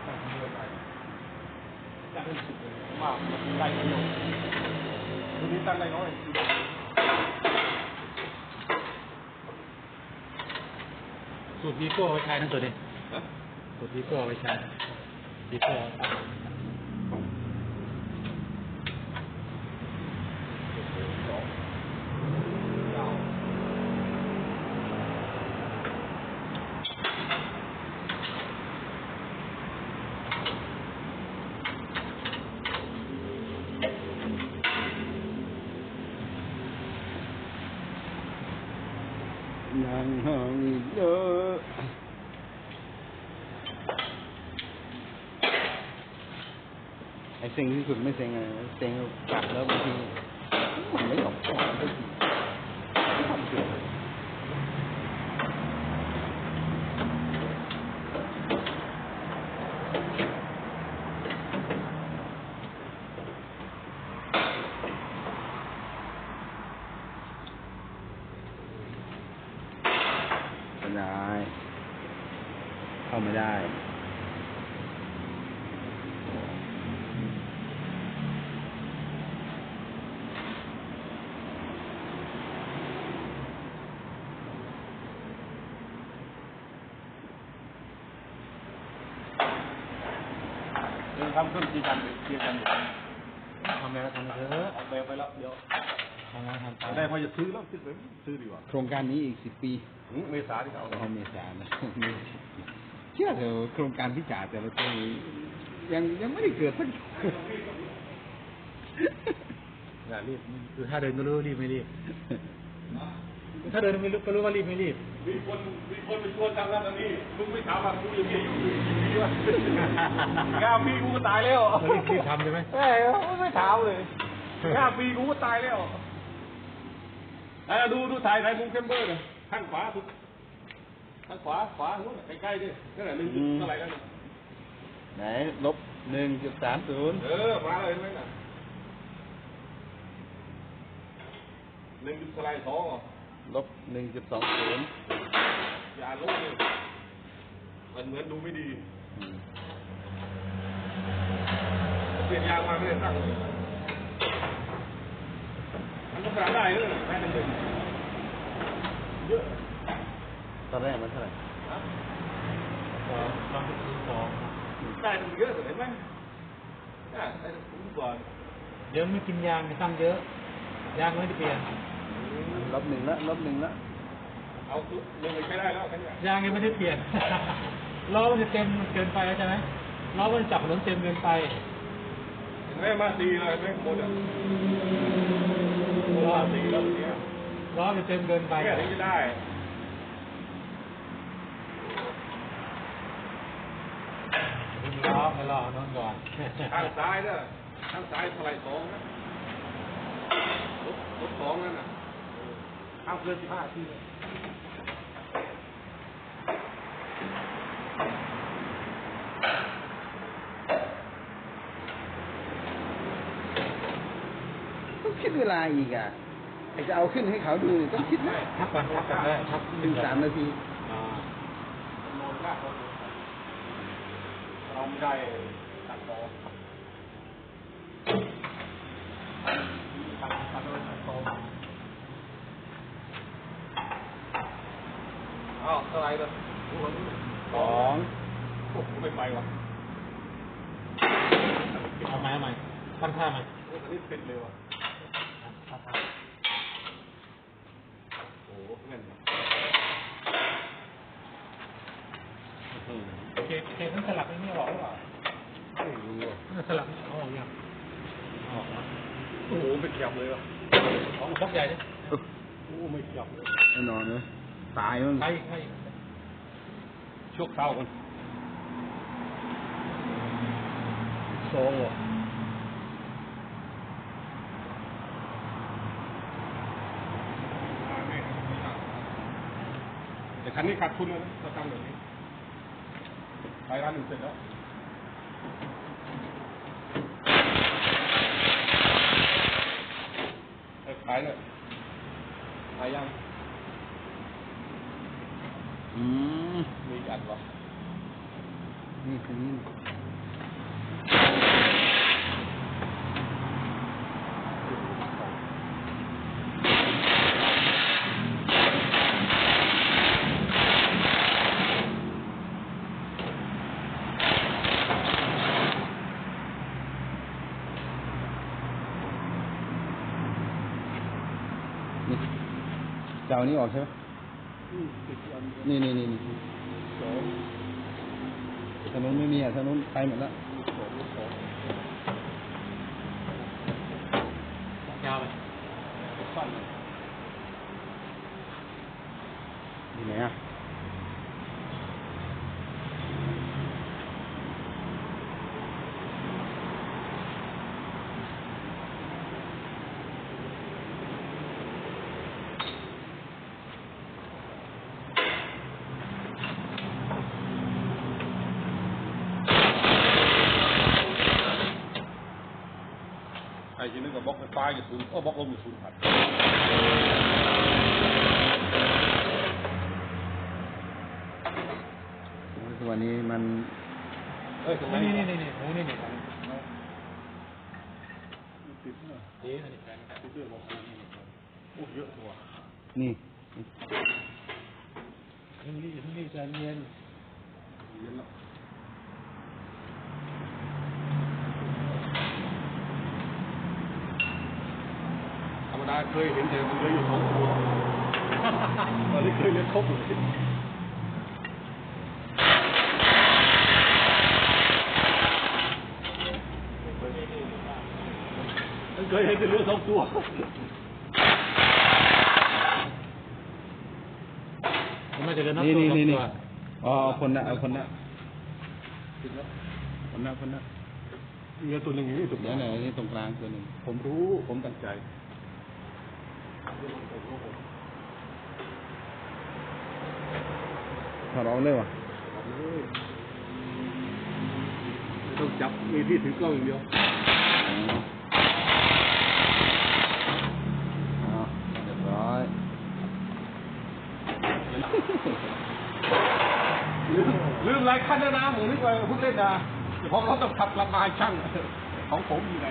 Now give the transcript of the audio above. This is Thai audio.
ตั้งเยอะไปจะเป็นสิบเลยมากได้ประโยชน์ทีนี้ตั้งได้น้อย สูตรวีโก้เอาไว้ใช้ทั้งตัวดิ นะ สูตรวีโก้เอาไว้ใช้วีโก้ ยังห่างอีกเยอะไอ้เซ็งที่สุดไม่เซ็งอะไรนะเซ็งกัดแล้วบางทีมันไม่ออกก่อนสักทีไม่ทำเกิดไม่ได้ เข้า ไม่ได้เดี๋ยวทำเครื่องตีกันเตีกันอยู่ทำอะไรก็ทำไปเถอะออกแบบไปแล้วเดี๋ยวทำงานทำไปได้พอจะซื้อแล้วซื้อเลยซื้อดีกว่า โครงการนี้อีกสิบปีหืมเมษาที่เขาเอาเมษานะเชื่อเถอะโครงการพิจารแต่ละตัวนี้ยังยังไม่ได้เกิดสักอย่ารีบคือถ้าเดินก็รู้รีบไม่รีบ ถ้าเดินไม่รู้ก็รู้ว่ารีบไม่รีบ มีคนมีคนไปชวนทำนั่นทำนี่มึงไม่ถามว่ากูยังมีอายุอยู่กี่ปีวะเก้าปีกูก็ตายแล้วเรารีบรีบทำใช่ไหมเอ้ยไม่ถามเลยเก้าปีกูก็ตายแล้วอะดูดูถ่ายถ่ายมุมเข้มเบอร์เลยข้างขวาสุด ข้างขวาขวานู้นน่ะใกล้ๆดินั่นแหละหนึ่งจุดเท่าไหร่แล้วน่ะไหนลบหนึ่งจุดสามศูนย์เออมาเลยเห็นไหมน่ะหนึ่งจุดเท่าไหร่สองอะลบหนึ่งจุดสองศูนย์อย่าลบเลยมันเหมือนดูไม่ดีเปลี่ยนยางมาไม่ได้ตั้งเลยมันก็ขนาดได้เลยแม่หนึ่งหนึ่งเยอะ ตอนแรกมันเท่าไหร่นะสองสองสองได้ถึงเยอะเลยเห็นไหมได้ได้ถึงก่อนเดี๋ยวไม่กินยางไม่ตั้งเยอะ ยางไม่ได้เปลี่ยนลบหนึ่งละลบหนึ่งละเอาคือเรื่องไม่ใช้ได้แล้วแค่นี้ยางยังไม่ได้เปลี่ยนล้อมันจะเต็มเกินไปแล้วใช่ไหมล้อมันจับถนนเต็มเกินไปเห็นไหมมาตีเลยไหมหมดอะมาตีแล้วเนี้ยล้อมันเต็มเกินไปแค่นี้จะได้ ล้อไม่ล้อนอนก่อนข้างซ้ายเด้อข้างซ้ายเท่าไหร่สองนะรถรถสองนั่นน่ะข้ามเกินสิบห้าที่ต้องคิดเวลาอีกอะจะเอาขึ้นให้เขาดูต้องคิดนะทับก่อนทับก่อนได้ทับหนึ่งสามนาที อ่า โนนมากเราเรา ได้ตัดต่อตัดตัดโดตัดต่ออ้าวเท่าไหรเลยโอ้โหสองโอ้โหไม่ไปวะเอาไหมเอาไหมตั้งท่าไหมอันนี้ปิดเลยวะ ตั้งท่า โอ้โหเงินวะ โอเคโอเคนั่นสลับไอ้นี่ออกหรือเปล่า ไม่รู้อะ นั่น สลับเอาออกยังเอาออกแล้วโอ้โหไม่ขยับเลยวะของบล็อกใหญ่ดิโอ้ไม่ขยับเลยแน่นอนเลยตายมั้งใช่ใช่ชกเท้ากันสองเหรอแต่คันนี้ขาดทุนแล้วนะถ้าทำแบบนี้ไปร้านหนึ่งเสร็จแล้วเอ้ยขายเลยขายยัง อืม มีอัดวะ นี่ตรงนี้ นี่จะเอานี้ออกใช่ไหมนี่นี่นี่นี่ถนนไม่มีอะถนนไปหมดแล้วยาวไปอยู่ไหนอะ ไอ้ที่นึกกับบล็อกไฟฟ้าอยู่ศูนย์ก็บล็อกลมอยู่ศูนย์พันทุกวันนี้มันเอ้ยตรงไหนนี่นี่นี่นี่หูนี่นี่ติดเนอะเอ๊ะอันนี้แฟนติดเรื่องของกูนี่โอ้เยอะตัวนี่เพิ่งรีบเพิ่งรีบใจเย็นเยอะแล้วธรร มดาเคยเห็นแต่มันเหลืออยู่สองตัวตอนนี้เคยเลี้ยงครบเลยมันเคยเห็นแต่เหลือสองตัวผมไม่จะเดินนับนี่ตัวนี่สองนี่ตันี่วอ๋อเอาคนละเอาคนละคนละคนละเหลือตัวหนึ่งอยู่นี่ตัวเดี๋ยวไหนนี่ตรงกลางตัวหนึ่งผมรู้ผมตั้งใจ ถอดออกเลยวะไม่ต้องจับมีที่ถือกล้องอย่างเดียวอ๋อเรียบร้อยลืมลืมหลายขั้นแล้วนะผมนึกว่าเพิ่งเล่นนะแต่พอเขาต้องขับกลับมาให้ช่างของผมอยู่ไหน